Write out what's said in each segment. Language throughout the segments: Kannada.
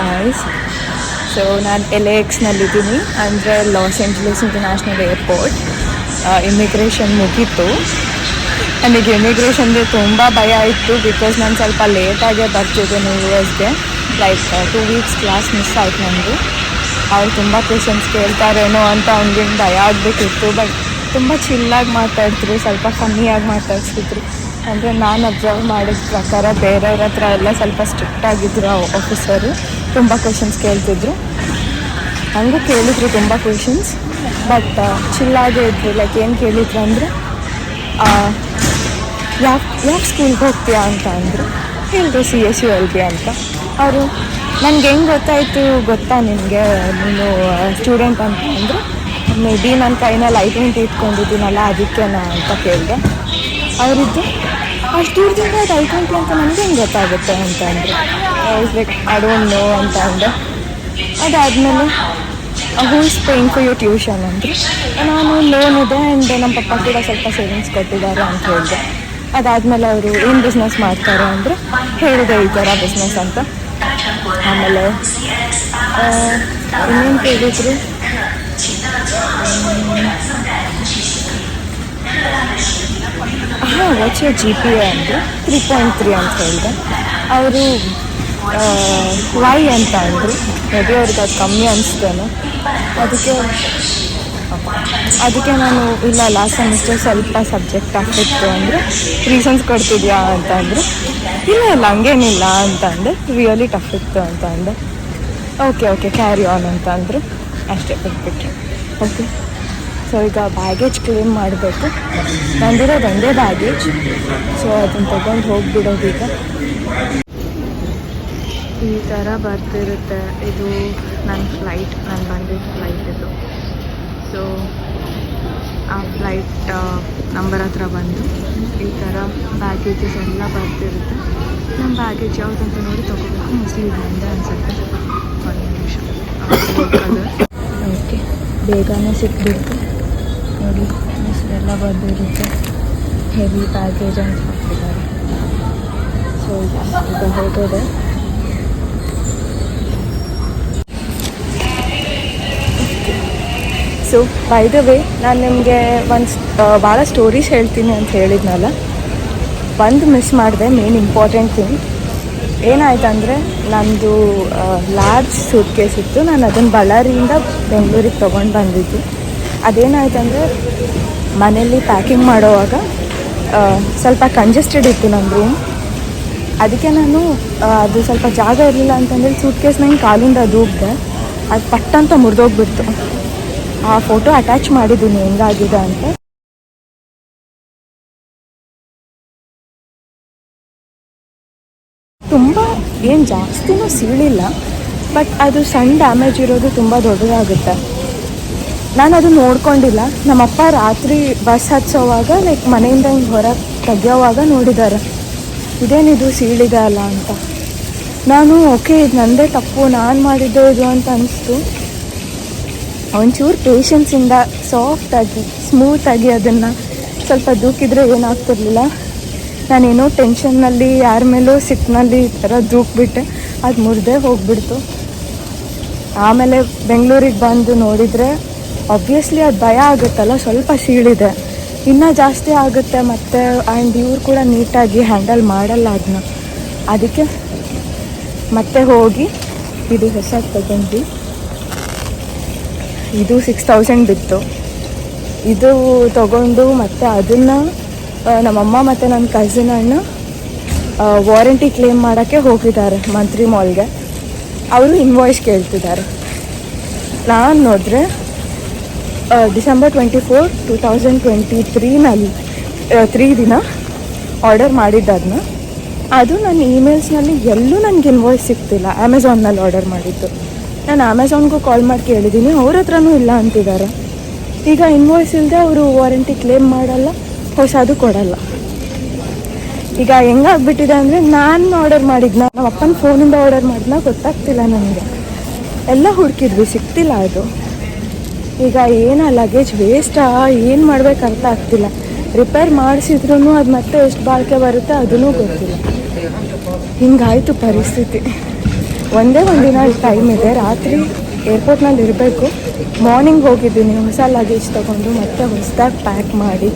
ಗಾಯ್ಸ್ ಸೊ ನಾನು ಎಲ್ ಎ ಎಕ್ಸ್ನಲ್ಲಿದ್ದೀನಿ ಅಂದರೆ Los Angeles international airport. Immigration ಮುಗೀತು. ನನಗೆ ಇಮಿಗ್ರೇಷನ್ಗೆ ತುಂಬ ಭಯ ಇತ್ತು ಬಿಕಾಸ್ ನಾನು ಸ್ವಲ್ಪ ಲೇಟಾಗೇ ಬರ್ತಿದ್ದೀನಿ ಯು ಎಸ್ಗೆ like two weeks class miss ಆಯ್ತು ನನಗೆ ಅವ್ರು ತುಂಬ ಕ್ವೆಶನ್ಸ್ ಕೇಳ್ತಾರೇನೋ ಅಂತ ಹಂಗಿಂಗ್ ಭಯ ಆಗಬೇಕಿತ್ತು ಬಟ್ ತುಂಬ ಚಿಲ್ಲಾಗಿ ಮಾತಾಡ್ತಿದ್ರು. ಸ್ವಲ್ಪ ಫನ್ನಿಯಾಗಿ ಮಾತಾಡ್ಸಿದ್ರು ಅಂದರೆ ನಾನು ಅಬ್ಸರ್ವ್ ಮಾಡಿದ ಪ್ರಕಾರ ಬೇರೆಯವ್ರ ಹತ್ರ ಎಲ್ಲ ಸ್ವಲ್ಪ ಸ್ಟ್ರಿಕ್ಟ್ ಆಗಿದ್ರು ಆಫೀಸರು ತುಂಬ ಕ್ವೆಶನ್ಸ್ ಕೇಳ್ತಿದ್ರು. ಹಂಗೂ ಕೇಳಿದ್ರು ತುಂಬ ಕ್ವೆಶನ್ಸ್ ಬಟ್ ಚಿಲ್ಲಾಗೆ ಇದ್ರು ಲೈಕ್ ಏನು ಕೇಳಿದ್ರು ಅಂದರೆ ಯಾವ ಯಾವ ಸ್ಕೂಲ್ಗೆ ಹೋಗ್ತೀಯಾ ಅಂತ ಅಂದರು. ಹೇಳಿದ್ರು ಸಿ ಎಸ್ ಯು ಎಲ್ ಅಂತ. ಅವರು ನನಗೆ ಹೆಂಗೆ ಗೊತ್ತಾಯಿತು? ಗೊತ್ತಾ ನಿಮಗೆ ನೀನು ಸ್ಟೂಡೆಂಟ್ ಅಂತ ಅಂದರು. ಮೇ ಬಿ ನನ್ನ ಕೈನಲ್ಲಿ ಐಡೆಂಟಿ ಇಟ್ಕೊಂಡಿದ್ದೀನಲ್ಲ ಅದಕ್ಕೇನಾ ಅಂತ ಕೇಳಿದೆ. ಅವರಿದ್ದು ಅಷ್ಟು ದೂರದಿಂದ ಅದು ಅಂತ ನನಗೆ ಹೆಂಗೆ ಗೊತ್ತಾಗುತ್ತೆ ಅಂತ ಅಂದರು ಲೈಕ್ ಐ ಡೋಂಟ್ ನೋ ಅಂತ ಅಂದೆ. ಅದಾದಮೇಲೆ who is paying for you tuition ಅಂದರೆ, ನಾನು ಲೋನ್ ಇದೆ ಆ್ಯಂಡ್ ನಮ್ಮ ಪಪ್ಪ ಕೂಡ ಸ್ವಲ್ಪ ಸೇವಿಂಗ್ಸ್ ಕೊಟ್ಟಿದ್ದಾರೆ ಅಂತ ಹೇಳಿದೆ. ಅದಾದಮೇಲೆ ಅವರು ಏನು ಬಿಸ್ನೆಸ್ ಮಾಡ್ತಾರೆ ಅಂದರೆ, ಹೇಳಿದೆ ಈ ಥರ ಬಿಸ್ನೆಸ್ ಅಂತ. ಆಮೇಲೆ ಇನ್ನೇನು ಕೇಳಿದ್ರು? ಹಾಂ ವಾಚ್ ಜಿ ಪಿ ಎ ಅಂದರು ತ್ರೀ ಪಾಯಿಂಟ್ ತ್ರೀ ಅಂತ ಹೇಳಿದೆ. ಅವರು ವೈ ಅಂತ ಅಂದರು. ಮೇಬಿ ಅವ್ರಿಗೆ ಅದು ಕಮ್ಮಿ ಅನಿಸ್ತೇನೆ. ಅದಕ್ಕೆ ಅದಕ್ಕೆ ನಾನು, ಇಲ್ಲ ಲಾಸ್ಟ್ ಸೆಮಿಸ್ಟರ್ ಸ್ವಲ್ಪ ಸಬ್ಜೆಕ್ಟ್ ಆಗ್ತಿತ್ತು ಅಂದರೆ ರೀಸನ್ಸ್ ಕೊಡ್ತಿದ್ಯಾ ಅಂತ ಅಂದರು. ಇಲ್ಲ ಇಲ್ಲ, ಹಂಗೇನಿಲ್ಲ ಅಂತ ಅಂದೆ. ರಿಯಲಿ ಟಫ್ ಇತ್ತು ಅಂತ ಅಂದೆ. ಓಕೆ ಓಕೆ ಕ್ಯಾರಿ ಆನ್ ಅಂತ ಅಂದರು. ಅಷ್ಟೇ, ಬಿಟ್ಬಿಟ್ರೆ. ಓಕೆ ಸೊ ಈಗ ಬ್ಯಾಗೇಜ್ ಕ್ಲೇಮ್ ಮಾಡಬೇಕು. ನಂದಿರೋದು ಒಂದೇ ಬ್ಯಾಗೇಜ್ ಸೊ ಅದನ್ನು ತಗೊಂಡು ಹೋಗ್ಬಿಡೋದು ಈಗ. ಈ ಥರ ಬರ್ತಿರುತ್ತೆ. ಇದು ನನ್ನ ಫ್ಲೈಟ್ ನಾನು ಬಂದಿದ್ದ ಫ್ಲೈಟ್ ಇದು. ಸೊ ಆ ಫ್ಲೈಟ್ ನಂಬರ್ ಹತ್ರ ಬಂದು ಈ ಥರ ಬ್ಯಾಗೇಜಸ್ ಎಲ್ಲ ಬರ್ತಿರುತ್ತೆ. ನಮ್ಮ ಬ್ಯಾಗೇಜ್ ಯಾವುದಂತ ನೋಡಿ ತೊಗೋಬೇಕು. ಮೋಸ್ಟ್ಲಿ ಇದು ನಂದೇ ಅನಿಸುತ್ತೆ. ಒಂದು ನಿಮಿಷ. ಓಕೆ ಬೇಗನೆ ಸಿಕ್ಬಿಡ್ತು. ನೋಡಿ ಎಲ್ಲ ಬಂದಿರುತ್ತೆ. ಹೆವಿ ಪ್ಯಾಕೇಜ್ ಅಂತ ಹಾಕ್ತಿದ್ದಾರೆ ಸೊ ಈಗ ಹೋಗೋದೆ. ಸೊ ಬೈ ದ ವೇ ನಾನು ನಿಮಗೆ ಒಂದು ಭಾಳ ಸ್ಟೋರೀಸ್ ಹೇಳ್ತೀನಿ ಅಂತ ಹೇಳಿದ್ನಲ್ಲ? ಒಂದು ಮಿಸ್ ಮಾಡಿದೆ ಮೇನ್ ಇಂಪಾರ್ಟೆಂಟ್ ಥಿಂಗ್ ಏನಾಯ್ತಂದರೆ, ನಂದು ಲಾರ್ಜ್ ಸೂಟ್ ಕೇಸ್ ಇತ್ತು. ನಾನು ಅದನ್ನು ಬಳ್ಳಾರಿಯಿಂದ ಬೆಂಗಳೂರಿಗೆ ತೊಗೊಂಡು ಬಂದಿದ್ದು. ಅದೇನಾಯ್ತಂದರೆ, ಮನೆಯಲ್ಲಿ ಪ್ಯಾಕಿಂಗ್ ಮಾಡೋವಾಗ ಸ್ವಲ್ಪ ಕಂಜೆಸ್ಟೆಡ್ ಇತ್ತು ನನ್ನ ರೂಮ್ ಅದಕ್ಕೆ ನಾನು ಅದು ಸ್ವಲ್ಪ ಜಾಗ ಇರಲಿಲ್ಲ ಅಂತಂದರೆ ಸೂಟ್ ಕೇಸ್ ನಂಗೆ ಕಾಲಿಂದ ದೂಗ್ದೆ, ಅದು ಪಟ್ಟಂತ ಮುರಿದೋಗ್ಬಿಡ್ತು. ಆ ಫೋಟೋ ಅಟ್ಯಾಚ್ ಮಾಡಿದ್ದೀನಿ ಹೆಂಗಾಗಿದೆ ಅಂತ. ತುಂಬ ಏನು ಜಾಸ್ತಿನೂ ಸೀಳಿಲ್ಲ, ಬಟ್ ಅದು ಸಣ್ಣ ಡ್ಯಾಮೇಜ್ ಇರೋದು ತುಂಬ ದೊಡ್ಡದಾಗುತ್ತೆ. ನಾನು ಅದು ನೋಡ್ಕೊಂಡಿಲ್ಲ. ನಮ್ಮಪ್ಪ ರಾತ್ರಿ ಬಸ್ ಹಚ್ಚೋವಾಗ ಲೈಕ್ ಮನೆಯಿಂದ ಹಿಂಗೆ ಹೊರಗೆ ತೆಗಿಯೋವಾಗ ನೋಡಿದ್ದಾರೆ ಇದೇನಿದು ಸೀಳಿದೆ ಅಲ್ಲ ಅಂತ. ನಾನು, ಓಕೆ, ಇದು ನಂದೇ ತಪ್ಪು, ನಾನು ಮಾಡಿದ್ದೆ ಇದು ಅಂತ ಅನಿಸ್ತು. ಒಂಚೂರು ಪೇಷನ್ಸಿಂದ ಸಾಫ್ಟಾಗಿ ಸ್ಮೂತಾಗಿ ಅದನ್ನು ಸ್ವಲ್ಪ ದೂಕಿದ್ರೆ ಏನಾಗ್ತಿರ್ಲಿಲ್ಲ. ನಾನೇನೋ ಟೆನ್ಷನ್ನಲ್ಲಿ ಯಾರ ಮೇಲೂ ಸಿಟ್ಟಿನಲ್ಲಿ ಈ ಥರ ದೂಕ್ಬಿಟ್ಟೆ. ಅದು ಮುರಿದೇ ಹೋಗ್ಬಿಡ್ತು. ಆಮೇಲೆ ಬೆಂಗಳೂರಿಗೆ ಬಂದು ನೋಡಿದರೆ ಆಬ್ವಿಯಸ್ಲಿ ಅದು ಭಯ ಆಗುತ್ತಲ್ಲ, ಸ್ವಲ್ಪ ಸೀಳಿದೆ. ಇನ್ನೂ ಜಾಸ್ತಿ ಆಗುತ್ತೆ ಮತ್ತು ಆ್ಯಂಡ್ ಇವ್ರು ಕೂಡ ನೀಟಾಗಿ ಹ್ಯಾಂಡಲ್ ಮಾಡಲ್ಲ ಅದನ್ನ ಅದಕ್ಕೆ ಮತ್ತೆ ಹೋಗಿ ಇದು ಹೊಸ ತಗೊಂಡ್ವಿ ಇದು ಸಿಕ್ಸ್ ತೌಸಂಡ್ ಬಿತ್ತು. ಇದು ತಗೊಂಡು ಮತ್ತು ಅದನ್ನು ನಮ್ಮಮ್ಮ ಮತ್ತು ನನ್ನ ಕಸಿನ್ ಅಣ್ಣ ವಾರಂಟಿ ಕ್ಲೇಮ್ ಮಾಡೋಕ್ಕೆ ಹೋಗಿದ್ದಾರೆ ಮಂತ್ರಿ ಮಾಲ್ಗೆ ಅವರು ಇನ್ವಾಯ್ಸ್ ಕೇಳ್ತಿದ್ದಾರೆ. ನಾನು ನೋಡಿದ್ರೆ December twenty four two thousand twenty ತ್ರೀನಲ್ಲಿ three ದಿನ ಆರ್ಡರ್ ಮಾಡಿದ್ದದನ್ನ ಅದು ನನ್ನ ಇಮೇಲ್ಸ್ನಲ್ಲಿ ಎಲ್ಲೂ ನನಗೆ ಇನ್ವಾಯ್ಸ್ ಸಿಗ್ತಿಲ್ಲ. ಅಮೆಝಾನ್ನಲ್ಲಿ ಆರ್ಡರ್ ಮಾಡಿದ್ದು. ನಾನು ಅಮೆಝಾನ್ಗೂ ಕಾಲ್ ಮಾಡಿ ಕೇಳಿದ್ದೀನಿ. ಅವ್ರ ಹತ್ರನೂ ಇಲ್ಲ ಅಂತಿದ್ದಾರೆ. ಈಗ ಇನ್ವಾಯ್ಸ್ ಇಲ್ಲದೆ ಅವರು ವಾರಂಟಿ ಕ್ಲೇಮ್ ಮಾಡಲ್ಲ, ಹೊಸದು ಕೊಡಲ್ಲ. ಈಗ ಹೆಂಗಾಗ್ಬಿಟ್ಟಿದೆ ಅಂದರೆ ನಾನು ಆರ್ಡರ್ ಮಾಡಿದ್ನ ನಮ್ಮ ಅಪ್ಪನ ಫೋನಿಂದ ಆರ್ಡರ್ ಮಾಡಿದ್ನ ಗೊತ್ತಾಗ್ತಿಲ್ಲ ನನಗೆ. ಎಲ್ಲ ಹುಡುಕಿದ್ವಿ, ಸಿಗ್ತಿಲ್ಲ ಅದು. ಈಗ ಏನ ಲಗೇಜ್ ವೇಸ್ಟಾ ಏನು ಮಾಡ್ಬೇಕು ಅರ್ಥ ಆಗ್ತಿಲ್ಲ. ರಿಪೇರ್ ಮಾಡಿಸಿದ್ರು ಅದು ಮತ್ತೆ ಎಷ್ಟು ಬಾಳಿಕೆ ಬರುತ್ತೆ ಅದೂ ಗೊತ್ತಿಲ್ಲ. ಹಿಂಗಾಯಿತು ಪರಿಸ್ಥಿತಿ. ಒಂದೇ ಒಂದಿನ ಟೈಮ್ ಇದೆ. ರಾತ್ರಿ ಏರ್ಪೋರ್ಟ್ನಲ್ಲಿ ಇರಬೇಕು. ಮಾರ್ನಿಂಗ್ ಹೋಗಿದ್ದೀನಿ. ಹೊಸ ಲಗೇಜ್ ತೊಗೊಂಡು ಮತ್ತೆ ಹೊಸದಾಗಿ ಪ್ಯಾಕ್ ಮಾಡಿ.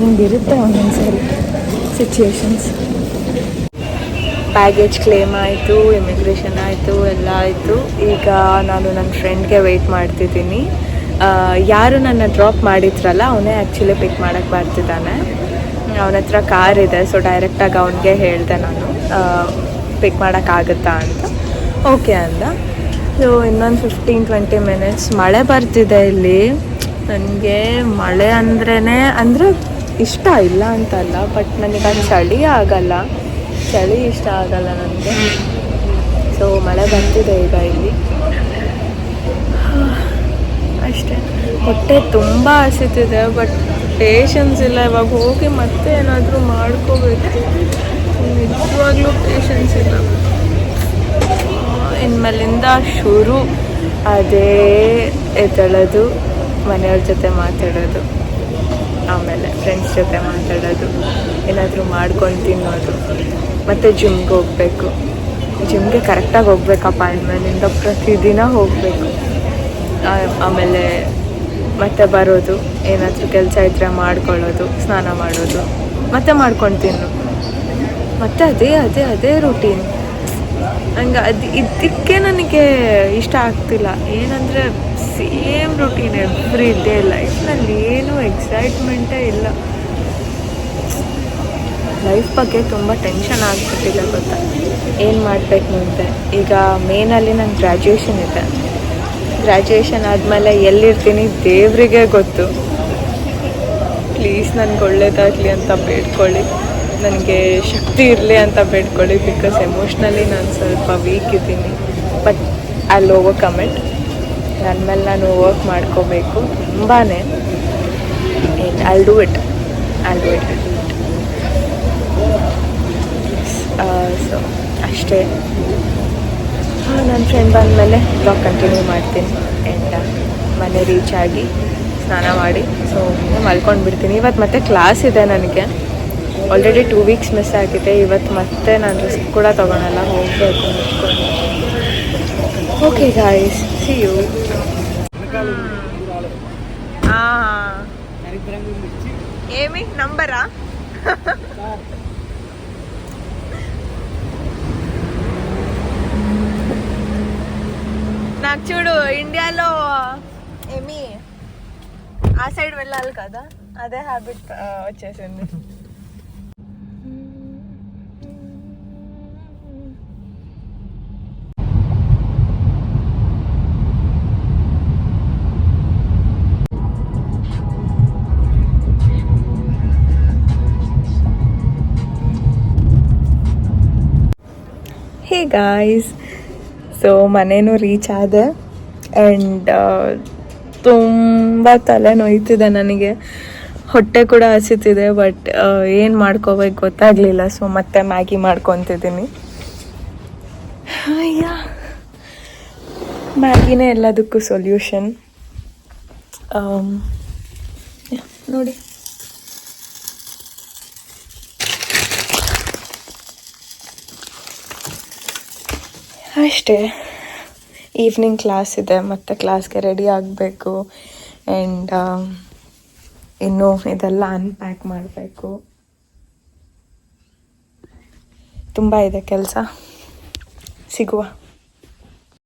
ಹಿಂಗಿರುತ್ತೆ ಒಂದೊಂದು ಸರಿ ಸಿಚುವೇಶನ್ಸ್ ಬ್ಯಾಗೇಜ್ ಕ್ಲೇಮ್ ಆಯಿತು ಇಮಿಗ್ರೇಷನ್ ಆಯಿತು, ಎಲ್ಲ ಆಯಿತು. ಈಗ ನಾನು ನನ್ನ ಫ್ರೆಂಡ್ಗೆ ವೆಯ್ಟ್ ಮಾಡ್ತಿದ್ದೀನಿ. ಯಾರು ನನ್ನ ಡ್ರಾಪ್ ಮಾಡಿದ್ರಲ್ಲ, ಅವನೇ ಆ್ಯಕ್ಚುಲಿ ಪಿಕ್ ಮಾಡೋಕ್ಕೆ ಬರ್ತಿದ್ದಾನೆ. ಅವನ ಹತ್ರ ಕಾರ್ ಇದೆ ಸೊ ಡೈರೆಕ್ಟಾಗಿ ಅವನಿಗೆ ಹೇಳಿದೆ ನಾನು. ಪಿಕ್ ಮಾಡೋಕ್ಕಾಗುತ್ತಾ ಅಂತ. ಓಕೆ ಅಂದ. ಸೊ ಇನ್ನೊಂದು ಫಿಫ್ಟೀನ್ ಟ್ವೆಂಟಿ ಮಿನಿಟ್ಸ್ ಮಳೆ ಬರ್ತಿದೆ ಇಲ್ಲಿ. ನನಗೆ ಮಳೆ ಅಂದ್ರೇ ಅಂದರೆ ಇಷ್ಟ ಇಲ್ಲ ಅಂತಲ್ಲ ಬಟ್ ನನಗೆ ಅದು ಚಳಿ ಆಗಲ್ಲ. ಚಳಿ ಇಷ್ಟ ಆಗಲ್ಲ ನನಗೆ. ಸೊ ಮಳೆ ಬರ್ತಿದೆ ಈಗ ಇಲ್ಲಿ. ಅಷ್ಟೇ. ಹೊಟ್ಟೆ ತುಂಬ ಹಸಿತಿದೆ ಬಟ್ ಪೇಷನ್ಸ್ ಇಲ್ಲ. ಇವಾಗ ಹೋಗಿ ಮತ್ತೆ ಏನಾದರೂ ಮಾಡ್ಕೋಬೇಕು. ನಿಜವಾಗ್ಲೂ ಪೇಷನ್ಸ್ ಇಲ್ಲ. ಇನ್ಮೇಲಿಂದ ಶುರು. ಅದೇ ಎದ್ದೇಳೋದು, ಮನೆಯವ್ರ ಜೊತೆ ಮಾತಾಡೋದು. ಫ್ರೆಂಡ್ಸ್ ಜೊತೆ ಮಾತಾಡೋದು, ಏನಾದರೂ ಮಾಡ್ಕೊಂಡು ತಿನ್ನೋದು ಮತ್ತು ಜಿಮ್ಗೆ ಹೋಗಬೇಕು. ಜಿಮ್ಗೆ ಕರೆಕ್ಟಾಗಿ ಹೋಗ್ಬೇಕಪ್ಪ ಅಪಾಯಿಂಟ್ಮೆಂಟಿಂದ ಪ್ರತಿದಿನ ಹೋಗಬೇಕು. ಆಮೇಲೆ ಮತ್ತೆ ಬರೋದು, ಏನಾದರೂ ಕೆಲಸ ಇದ್ದರೆ ಮಾಡ್ಕೊಳ್ಳೋದು, ಸ್ನಾನ ಮಾಡೋದು, ಮತ್ತೆ ಮಾಡ್ಕೊಂಡು ತಿನ್ನು ಮತ್ತೆ ಅದೇ ಅದೇ ಅದೇ ರೂಟೀನ್ ಹಂಗೆ ಅದು ಇದಕ್ಕೆ ನನಗೆ ಇಷ್ಟ ಆಗ್ತಿಲ್ಲ. ಏನಂದರೆ ಸೇಮ್ ರೂಟೀನ್ ಎವ್ರಿ ಡೇ ಲೈಫ್ನಲ್ಲಿ ಏನೂ ಎಕ್ಸೈಟ್ಮೆಂಟೇ ಇಲ್ಲ. ಲೈಫ್ ಬಗ್ಗೆ ತುಂಬ ಟೆನ್ಷನ್ ಆಗ್ಬಿಟ್ಟಿದೆ ಗೊತ್ತಾ? ಏನು ಮಾಡಬೇಕು ಅಂತ ಈಗ ಮೇನಲ್ಲಿ ನನ್ನ ಗ್ರ್ಯಾಜುಯೇಷನ್ ಇದೆ. ಗ್ರ್ಯಾಜುಯೇಷನ್ ಆದಮೇಲೆ ಎಲ್ಲಿರ್ತೀನಿ ದೇವರಿಗೆ ಗೊತ್ತು. ಪ್ಲೀಸ್ ನನಗೆ ಒಳ್ಳೇದಾಗಲಿ ಅಂತ ಬೇಡ್ಕೊಳ್ಳಿ. ನನಗೆ ಶಕ್ತಿ ಇರಲಿ ಅಂತ ಬೇಡ್ಕೊಳ್ಳಿ ಬಿಕಾಸ್ ಎಮೋಷ್ನಲಿ ನಾನು ಸ್ವಲ್ಪ ವೀಕ್ ಇದ್ದೀನಿ. ಬಟ್ ಅಲ್ಲಿ ಓವರ್ ಕಮೆಂಟ್ ನನ್ನ ಮೇಲೆ ನಾನು ವರ್ಕ್ ಮಾಡ್ಕೋಬೇಕು ತುಂಬಾ I'll do it I'll do it so ಅಷ್ಟೇ. ನನ್ನ ಫ್ರೆಂಡ್ ಬಂದಮೇಲೆ ಬ್ಲಾಗ್ ಕಂಟಿನ್ಯೂ ಮಾಡ್ತೀನಿ. ಆ್ಯಂಡ್ ಮನೆ ರೀಚ್ ಆಗಿ ಸ್ನಾನ ಮಾಡಿ. ಸೊ ಮಲ್ಕೊಂಡು ಬಿಡ್ತೀನಿ. ಇವತ್ತು ಮತ್ತೆ ಕ್ಲಾಸ್ ಇದೆ ನನಗೆ. ಆಲ್ರೆಡಿ ಟೂ ವೀಕ್ಸ್ ಮಿಸ್ ಆಗಿದೆ. ಇವತ್ತು ಮತ್ತೆ ನಾನು ರಿಸ್ಕ್ ಕೂಡ ತೊಗೊಳಲ್ಲ. ಹೋಗಬೇಕು ಓಕೆ ಗಾಯ್ಸ್ ಸಿ ಯು ఏమి? నంబరా? నాకు చూడు ఇండియాలో ఏమి? ఆ సైడ్ వెళ్ళాలి కదా? అదే హ్యాబిట్ వచ్చేసింది. ಹೇ ಗಾಯ್ಸ್ ಸೊ ಮನೇನೂ ರೀಚ್ ಆದೆ. ಆ್ಯಂಡ್ ತುಂಬ ತಲೆ ನೋಯ್ತಿದೆ ನನಗೆ. ಹೊಟ್ಟೆ ಕೂಡ ಹಸಿತಿದೆ ಬಟ್ ಏನು ಮಾಡ್ಕೋಬೇಕು ಗೊತ್ತಾಗಲಿಲ್ಲ. ಸೊ ಮತ್ತೆ ಮ್ಯಾಗಿ ಮಾಡ್ಕೊತಿದ್ದೀನಿ. ಅಯ್ಯ. ಮ್ಯಾಗಿನೇ ಎಲ್ಲದಕ್ಕೂ ಸೊಲ್ಯೂಷನ್ ನೋಡಿ. ಅಷ್ಟೇ. ಈವ್ನಿಂಗ್ ಕ್ಲಾಸ್ ಇದೆ, ಮತ್ತು ಕ್ಲಾಸ್ಗೆ ರೆಡಿ ಆಗಬೇಕು. ಆ್ಯಂಡ್ ಇನ್ನು ಇದೆಲ್ಲ ಅನ್ಪ್ಯಾಕ್ ಮಾಡಬೇಕು. ತುಂಬ ಇದೆ ಕೆಲಸ. ಸಿಗುವ.